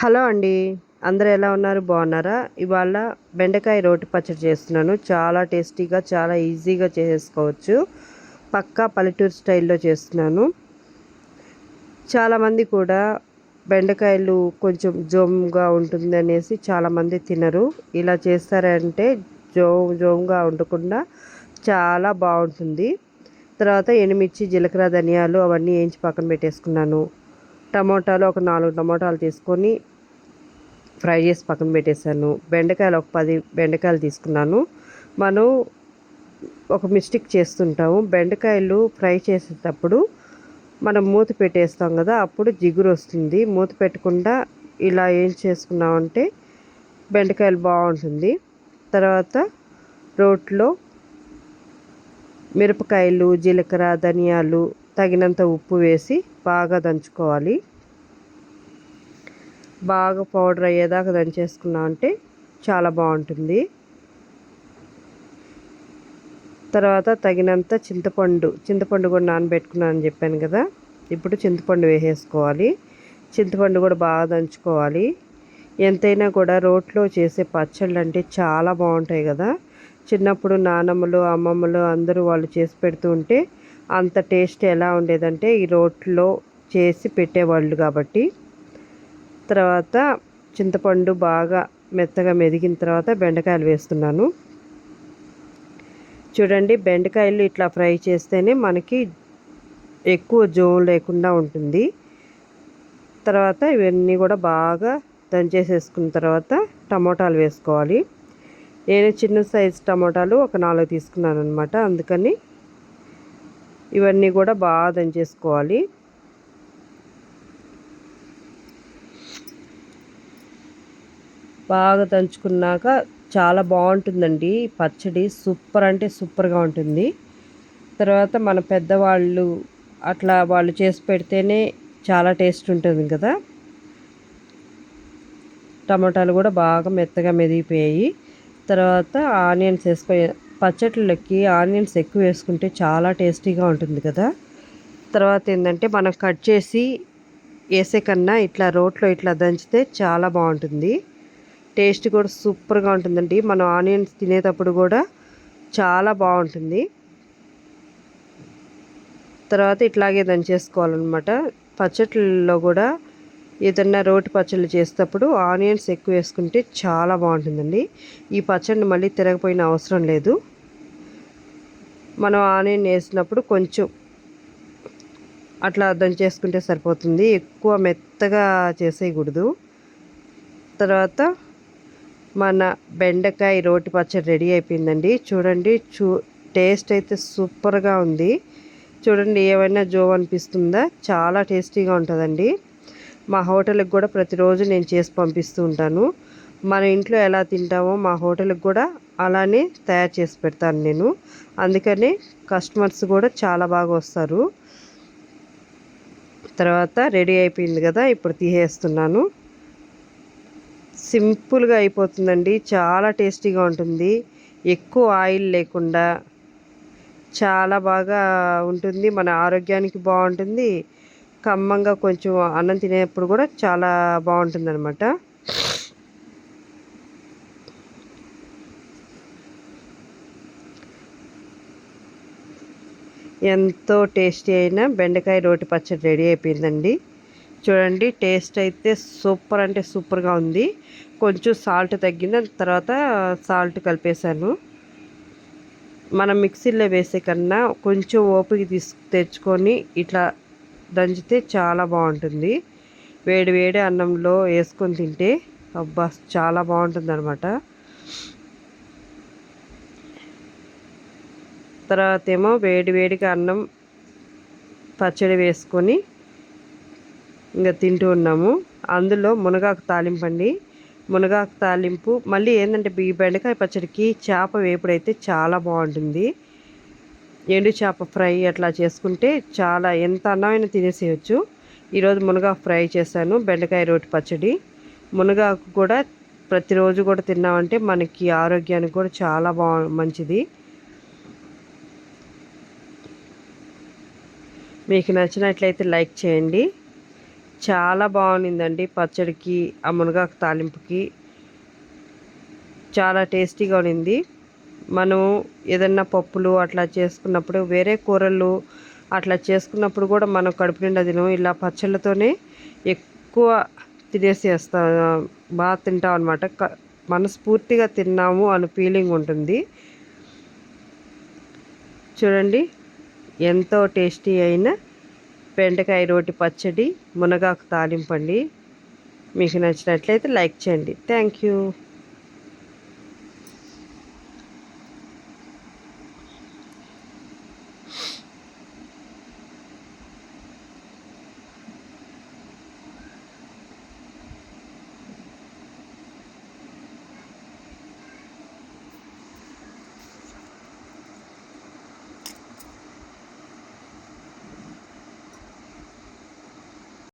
Hello అండి. అందరూ ఎలా ఉన్నారు? బాగున్నారా? ఇవాళ బెండకాయ రోటి పచ్చడి చేస్తున్నాను. చాలా టేస్టీగా చాలా ఈజీగా చేసుకోవచ్చు. పక్కా పల్లెటూరు స్టైల్లో చేస్తున్నాను. చాలామంది కూడా బెండకాయలు కొంచెం జోమ్గా ఉంటుంది అనేసి చాలామంది తినరు. ఇలా చేస్తారంటే జో జోమ్గా ఉండకుండా చాలా బాగుంటుంది. తర్వాత ఎనిమిర్చి జీలకర్ర ధనియాలు అవన్నీ వేయించి పక్కన పెట్టేసుకున్నాను. టమోటాలు ఒక నాలుగు టమోటాలు తీసుకొని ఫ్రై చేసి పక్కన పెట్టేశాను. బెండకాయలు ఒక పది బెండకాయలు తీసుకున్నాను. మనం ఒక మిస్టేక్ చేస్తుంటాము. బెండకాయలు ఫ్రై చేసేటప్పుడు మనం మూత పెట్టేస్తాం కదా అప్పుడు జిగురు వస్తుంది. మూత పెట్టకుండా ఇలా ఏం చేసుకున్నామంటే బెండకాయలు బాగుంటుంది. తర్వాత రోట్లో మిరపకాయలు జీలకర్ర ధనియాలు తగినంత ఉప్పు వేసి బాగా దంచుకోవాలి. బాగా పౌడర్ అయ్యేదాకా దంచేసుకున్నాం అంటే చాలా బాగుంటుంది. తర్వాత తగినంత చింతపండు చింతపండు కూడా నానబెట్టుకున్నాను అని చెప్పాను కదా ఇప్పుడు చింతపండు వేసేసుకోవాలి. చింతపండు కూడా బాగా దంచుకోవాలి. ఎంతైనా కూడా రోట్లో చేసే పచ్చళ్ళు అంటే చాలా బాగుంటాయి కదా. చిన్నప్పుడు నానమ్మలు అమ్మమ్మలు అందరూ వాళ్ళు చేసి పెడుతూ ఉంటే అంత టేస్ట్ ఎలా ఉండేదంటే ఈ రోట్లో చేసి పెట్టేవాళ్ళు కాబట్టి. తర్వాత చింతపండు బాగా మెత్తగా మెదిగిన తర్వాత బెండకాయలు వేస్తున్నాను. చూడండి బెండకాయలు ఇట్లా ఫ్రై చేస్తేనే మనకి ఎక్కువ జోన్ లేకుండా ఉంటుంది. తర్వాత ఇవన్నీ కూడా బాగా దంచేసేసుకున్న తర్వాత టమోటాలు వేసుకోవాలి. నేను చిన్న సైజ్ టమోటాలు ఒక నాలుగు తీసుకున్నాను అనమాట అందుకని ఇవన్నీ కూడా బాగా దంచేసుకోవాలి. బాగా దంచుకున్నాక చాలా బాగుంటుందండి. పచ్చడి సూపర్ అంటే సూపర్గా ఉంటుంది. తర్వాత మన పెద్దవాళ్ళు అట్లా వాళ్ళు చేసి పెడితేనే చాలా టేస్ట్ ఉంటుంది కదా. టమాటాలు కూడా బాగా మెత్తగా మెదిగిపోయాయి. తర్వాత ఆనియన్స్ వేసుకో పచ్చట్లకి ఆనియన్స్ ఎక్కువ వేసుకుంటే చాలా టేస్టీగా ఉంటుంది కదా. తర్వాత ఏంటంటే మనం కట్ చేసి వేసే కన్నా ఇట్లా రోట్లో ఇట్లా దంచితే చాలా బాగుంటుంది. టేస్ట్ కూడా సూపర్గా ఉంటుందండి. మనం ఆనియన్స్ తినేటప్పుడు కూడా చాలా బాగుంటుంది. తర్వాత ఇట్లాగే దంచేసుకోవాలన్నమాట పచ్చట్లలో కూడా ఏదన్నా రోటి పచ్చళ్ళు చేసేటప్పుడు ఆనియన్స్ ఎక్కువ వేసుకుంటే చాలా బాగుంటుందండి. ఈ పచ్చడిని మళ్ళీ తిరగపోయిన అవసరం లేదు. మనం ఆనియన్ వేసినప్పుడు కొంచెం అట్లా దంచేసుకుంటే సరిపోతుంది. ఎక్కువ మెత్తగా చేసేయకూడదు. తర్వాత మన బెండకాయ రోటి పచ్చడి రెడీ అయిపోయిందండి. చూడండి చూ టేస్ట్ అయితే సూపర్గా ఉంది. చూడండి ఏమైనా జో అనిపిస్తుందా? చాలా టేస్టీగా ఉంటుందండి. మా హోటల్కి కూడా ప్రతిరోజు నేను చేసి పంపిస్తూ ఉంటాను. మన ఇంట్లో ఎలా తింటామో మా హోటల్కి కూడా అలానే తయారు చేసి పెడతాను నేను. అందుకనే కస్టమర్స్ కూడా చాలా బాగా వస్తారు. తర్వాత రెడీ అయిపోయింది కదా ఇప్పుడు తీసేస్తున్నాను. సింపుల్గా అయిపోతుందండి. చాలా టేస్టీగా ఉంటుంది. ఎక్కువ ఆయిల్ లేకుండా చాలా బాగా ఉంటుంది. మన ఆరోగ్యానికి బాగుంటుంది. కమ్మంగా కొంచెం అన్నం తినేటప్పుడు కూడా చాలా బాగుంటుంది అనమాట ఎంతో టేస్టీ అయిన బెండకాయ రోటి పచ్చడి రెడీ అయిపోయిందండి. చూడండి టేస్ట్ అయితే సూపర్ అంటే సూపర్గా ఉంది. కొంచెం సాల్ట్ తగ్గిన తర్వాత సాల్ట్ కలిపేశాను. మనం మిక్సీలో వేసే కన్నా కొంచెం ఓపిక తీసు తెచ్చుకొని ఇట్లా దంచితే చాలా బాగుంటుంది. వేడి వేడి అన్నంలో వేసుకొని తింటే అబ్బా చాలా బాగుంటుంది అనమాట తర్వాత ఏమో వేడి వేడిగా అన్నం పచ్చడి వేసుకొని ఇంకా తింటూ ఉన్నాము. అందులో మునగాకు తాలింపు అండి. మునగాకు తాలింపు మళ్ళీ ఏంటంటే ఈ బెండకాయ పచ్చడికి చేప వేపుడైతే చాలా బాగుంటుంది. ఎండు చేప ఫ్రై అట్లా చేసుకుంటే చాలా ఎంత అన్నమైన తినేసేయచ్చు. ఈరోజు మునగాకు ఫ్రై చేశాను బెండకాయ రోటి పచ్చడి. మునగాకు కూడా ప్రతిరోజు కూడా తిన్నామంటే మనకి ఆరోగ్యానికి కూడా చాలా బా మంచిది. మీకు నచ్చినట్లయితే లైక్ చేయండి. చాలా బాగుండిందండి పచ్చడికి ఆ మునగాకు తాలింపుకి. చాలా టేస్టీగా ఉన్నింది మనం ఏదన్నా పప్పులు అట్లా చేసుకున్నప్పుడు వేరే కూరలు అట్లా చేసుకున్నప్పుడు కూడా మనం కడుపు నిండా తినం ఇలా పచ్చళ్ళతోనే ఎక్కువ తినేసేస్తా బాగా తింటాం అనమాట మనస్ఫూర్తిగా తిన్నాము అనే ఫీలింగ్ ఉంటుంది. చూడండి ఎంతో టేస్టీ అయిన బెండకాయ రోటి పచ్చడి మునగాకు తాలింపండి మీకు నచ్చినట్లయితే లైక్ చేయండి. Thank you.